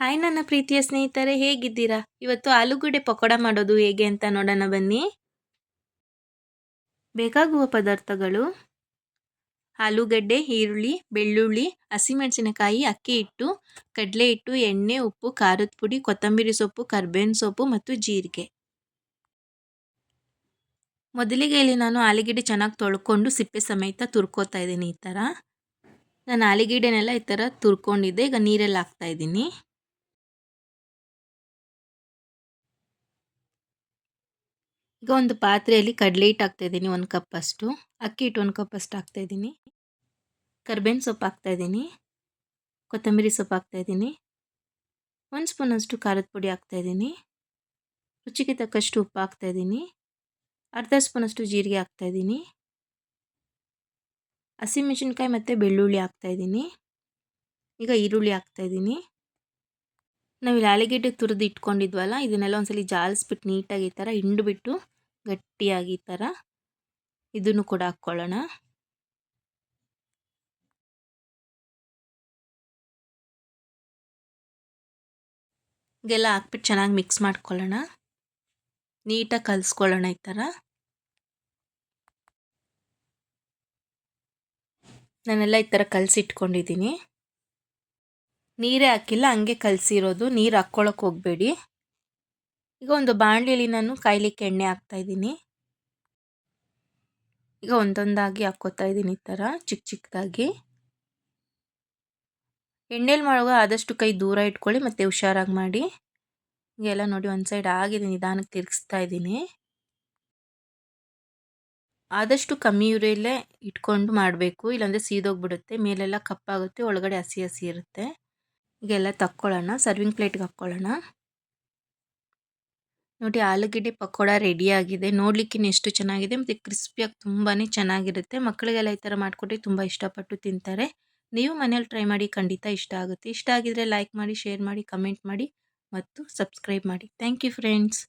Hi ನನ್ನ ಪ್ರೀತಿಯ ಸ್ನೇಹಿತರೆ, ಹೇಗಿದ್ದೀರಾ? ಇವತ್ತು ಆಲೂಗಡ್ಡೆ ಪಕೋಡ ಮಾಡೋದು ಹೇಗೆ ಅಂತ ನೋಡೋಣ ಬನ್ನಿ. ಬೇಕಾಗುವ ಪದಾರ್ಥಗಳು ಆಲೂಗಡ್ಡೆ, ಈರುಳ್ಳಿ, ಬೆಳ್ಳುಳ್ಳಿ, ಹಸಿಮೆಣಸಿನಕಾಯಿ, ಅಕ್ಕಿ ಹಿಟ್ಟು, ಕಡಲೆ ಹಿಟ್ಟು, ಎಣ್ಣೆ, ಉಪ್ಪು, ಖಾರದ ಪುಡಿ, ಕೊತ್ತಂಬರಿ ಸೊಪ್ಪು, ಕರ್ಬೇವಿನ ಸೊಪ್ಪು ಮತ್ತು ಜೀರಿಗೆ. ಮೊದಲಿಗೆ ಇಲ್ಲಿ ನಾನು ಆಲೂಗಡ್ಡೆ ಚೆನ್ನಾಗಿ ತೊಳ್ಕೊಂಡು ಸಿಪ್ಪೆ ಸಮೇತ ತುರ್ಕೋತಾ ಇದ್ದೀನಿ ಈ ಥರ. ನಾನು ಆಲೂಗಡ್ಡೆನೆಲ್ಲ ಈ ಥರ ತುರ್ಕೊಂಡಿದ್ದೆ, ಈಗ ನೀರಲ್ಲಿ ಹಾಕ್ತಾ ಇದ್ದೀನಿ. ಈಗ ಒಂದು ಪಾತ್ರೆಯಲ್ಲಿ ಕಡಲೆ ಹಿಟ್ಟು ಹಾಕ್ತಾಯಿದ್ದೀನಿ ಒಂದು ಕಪ್ಪಷ್ಟು ಅಕ್ಕಿ ಹಿಟ್ಟು ಒಂದು ಕಪ್ಪಷ್ಟು ಹಾಕ್ತಾಯಿದ್ದೀನಿ ಕರ್ಬೇವಿನ ಸೊಪ್ಪು ಹಾಕ್ತಾಯಿದ್ದೀನಿ ಕೊತ್ತಂಬರಿ ಸೊಪ್ಪು ಹಾಕ್ತಾಯಿದ್ದೀನಿ ಒಂದು ಸ್ಪೂನಷ್ಟು ಖಾರದ ಪುಡಿ ಹಾಕ್ತಾಯಿದ್ದೀನಿ ರುಚಿಗೆ ತಕ್ಕಷ್ಟು ಉಪ್ಪು ಹಾಕ್ತಾಯಿದ್ದೀನಿ ಅರ್ಧ ಸ್ಪೂನಷ್ಟು ಜೀರಿಗೆ ಹಾಕ್ತಾಯಿದ್ದೀನಿ ಹಸಿಮೆಣಸಿನ್ಕಾಯಿ ಮತ್ತು ಬೆಳ್ಳುಳ್ಳಿ ಹಾಕ್ತಾಯಿದ್ದೀನಿ ಈಗ ಈರುಳ್ಳಿ ಹಾಕ್ತಾಯಿದ್ದೀನಿ ನಾವು ಆಲೂಗೆಡ್ಡೆ ತುರಿದು ಇಟ್ಕೊಂಡಿದ್ವಲ್ಲ, ಇದನ್ನೆಲ್ಲ ಒಂದ್ಸಲಿ ಜಾಲಿಸ್ಬಿಟ್ಟು ನೀಟಾಗಿ ಈ ಥರ ಹಿಂಡ್ಬಿಟ್ಟು ಗಟ್ಟಿಯಾಗಿ ಈ ಥರ ಇದನ್ನು ಕೂಡ ಹಾಕ್ಕೊಳ್ಳೋಣ. ಹೀಗೆಲ್ಲ ಹಾಕ್ಬಿಟ್ಟು ಚೆನ್ನಾಗಿ ಮಿಕ್ಸ್ ಮಾಡ್ಕೊಳ್ಳೋಣ. ನೀಟಾಗಿ ಕಲಿಸ್ಕೊಳ್ಳೋಣ ಈ ಥರ. ನಾನೆಲ್ಲ ಈ ಥರ ಕಲಸಿಟ್ಕೊಂಡಿದ್ದೀನಿ. ನೀರೇ ಹಾಕಿಲ್ಲ, ಹಂಗೆ ಕಲಸಿರೋದು. ನೀರು ಹಾಕ್ಕೊಳಕ್ಕೆ ಹೋಗಬೇಡಿ. ಈಗ ಒಂದು ಬಾಣಲಿಯಲ್ಲಿ ನಾನು ಕಾಯ್ಲಿಕ್ಕೆ ಎಣ್ಣೆ ಹಾಕ್ತಾಯಿದ್ದೀನಿ ಈಗ ಒಂದೊಂದಾಗಿ ಹಾಕ್ಕೋತಾ ಇದ್ದೀನಿ ಈ ಥರ ಚಿಕ್ಕ ಚಿಕ್ಕದಾಗಿ ಎಣ್ಣೆಲಿ ಮಾಡುವಾಗ ಆದಷ್ಟು ಕೈ ದೂರ ಇಟ್ಕೊಳ್ಳಿ, ಮತ್ತು ಹುಷಾರಾಗಿ ಮಾಡಿ. ಹೀಗೆಲ್ಲ ನೋಡಿ ಒಂದು ಸೈಡ್ ಆಗಿದೆ, ನಿಧಾನಕ್ಕೆ ತಿರುಗಿಸ್ತಾ ಇದ್ದೀನಿ. ಆದಷ್ಟು ಕಮ್ಮಿ ಉರಿಯಲ್ಲೇ ಇಟ್ಕೊಂಡು ಮಾಡಬೇಕು, ಇಲ್ಲಾಂದರೆ ಸೀದೋಗ್ಬಿಡುತ್ತೆ, ಮೇಲೆಲ್ಲ ಕಪ್ಪಾಗುತ್ತೆ, ಒಳಗಡೆ ಹಸಿ ಹಸಿ ಇರುತ್ತೆ. ಹೀಗೆಲ್ಲ ತಕ್ಕೊಳ್ಳೋಣ, ಸರ್ವಿಂಗ್ ಪ್ಲೇಟ್ಗೆ ಹಾಕ್ಕೊಳ್ಳೋಣ. ನೋಡಿ ಆಲೂಗಡ್ಡೆ ಪಕೋಡ ಆಗಿದೆ. ನೋಡ್ಲಿಕ್ಕೆ ಎಷ್ಟು ಚೆನ್ನಾಗಿದೆ. ಮತ್ತು ಕ್ರಿಸ್ಪಿಯಾಗಿ ತುಂಬಾ ಚೆನ್ನಾಗಿರುತ್ತೆ. ಮಕ್ಕಳಿಗೆಲ್ಲ ಈ ಥರ ಮಾಡಿಕೊಟ್ಟು ತುಂಬ ಇಷ್ಟಪಟ್ಟು ತಿಂತಾರೆ. ನೀವು ಮನೇಲಿ ಟ್ರೈ ಮಾಡಿ ಖಂಡಿತ ಇಷ್ಟ ಆಗುತ್ತೆ. ಇಷ್ಟ ಆಗಿದ್ರೆ ಲೈಕ್ ಮಾಡಿ ಶೇರ್ ಮಾಡಿ ಕಮೆಂಟ್ ಮಾಡಿ ಮತ್ತು ಸಬ್ಸ್ಕ್ರೈಬ್ ಮಾಡಿ. Thank you friends